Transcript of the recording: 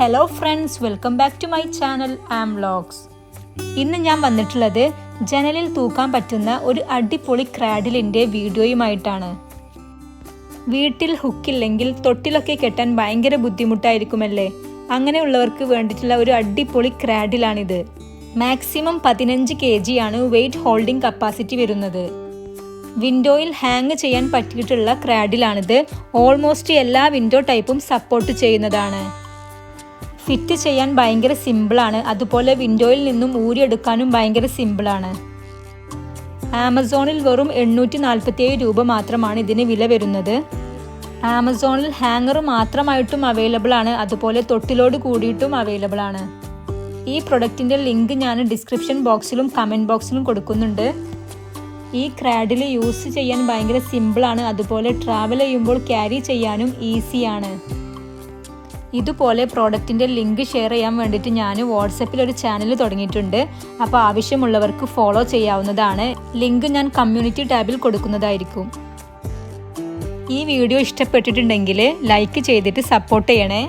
Hello friends welcome back to my channel am vlogs ഇന്ന് ഞാൻ വന്നിട്ടുള്ളത് ജനലിൽ തൂക്കാൻ പറ്റുന്ന ഒരു അടിപൊളി ക്രാഡിലിന്റെ വീഡിയോയുമായിട്ടാണ്. വീട്ടിൽ ഹുക്കില്ലെങ്കിൽ തൊട്ടിലൊക്കെ കെട്ടാൻ ഭയങ്കര ബുദ്ധിമുട്ടായിരിക്കുമല്ലേ? അങ്ങനെയുള്ളവർക്ക് വേണ്ടിയിട്ടുള്ള ഒരു അടിപൊളി ക്രാഡിലാണിത്. മാക്സിമം പതിനഞ്ച് കെ ആണ് വെയിറ്റ് ഹോൾഡിംഗ് കപ്പാസിറ്റി വരുന്നത്. വിൻഡോയിൽ ഹാങ് ചെയ്യാൻ പറ്റിയിട്ടുള്ള ക്രാഡിലാണിത്. ഓൾമോസ്റ്റ് എല്ലാ വിൻഡോ ടൈപ്പും സപ്പോർട്ട് ചെയ്യുന്നതാണ്. ഫിറ്റ് ചെയ്യാൻ ഭയങ്കര സിമ്പിളാണ്. അതുപോലെ വിൻഡോയിൽ നിന്നും ഊരിയെടുക്കാനും ഭയങ്കര സിമ്പിളാണ്. ആമസോണിൽ വെറും എണ്ണൂറ്റി നാൽപ്പത്തിയേഴ് രൂപ മാത്രമാണ് ഇതിന് വില വരുന്നത്. ആമസോണിൽ ഹാങ്ങർ മാത്രമായിട്ടും അവൈലബിൾ ആണ് അതുപോലെ തൊട്ടിലോട് കൂടിയിട്ടും അവൈലബിൾ ആണ് ഈ പ്രൊഡക്റ്റിന്റെ ലിങ്ക് ഞാൻ ഡിസ്ക്രിപ്ഷൻ ബോക്സിലും കമന്റ് ബോക്സിലും കൊടുക്കുന്നുണ്ട്. ഈ ക്രാഡിൽ യൂസ് ചെയ്യാൻ ഭയങ്കര സിമ്പിളാണ്. അതുപോലെ ട്രാവൽ ചെയ്യുമ്പോൾ ക്യാരി ചെയ്യാനും ഈസിയാണ്. ഇതുപോലെ പ്രോഡക്റ്റിന്റെ ലിങ്ക് ഷെയർ ചെയ്യാൻ വേണ്ടിയിട്ട് ഞാൻ വാട്സപ്പിൽ ഒരു ചാനൽ തുടങ്ങിയിട്ടുണ്ട്. അപ്പോൾ ആവശ്യമുള്ളവർക്ക് ഫോളോ ചെയ്യാവുന്നതാണ്. ലിങ്ക് ഞാൻ കമ്മ്യൂണിറ്റി ടാബിൽ കൊടുക്കുന്നതായിരിക്കും. ഈ വീഡിയോ ഇഷ്ടപ്പെട്ടിട്ടുണ്ടെങ്കിൽ ലൈക്ക് ചെയ്തിട്ട് സപ്പോർട്ട് ചെയ്യണേ.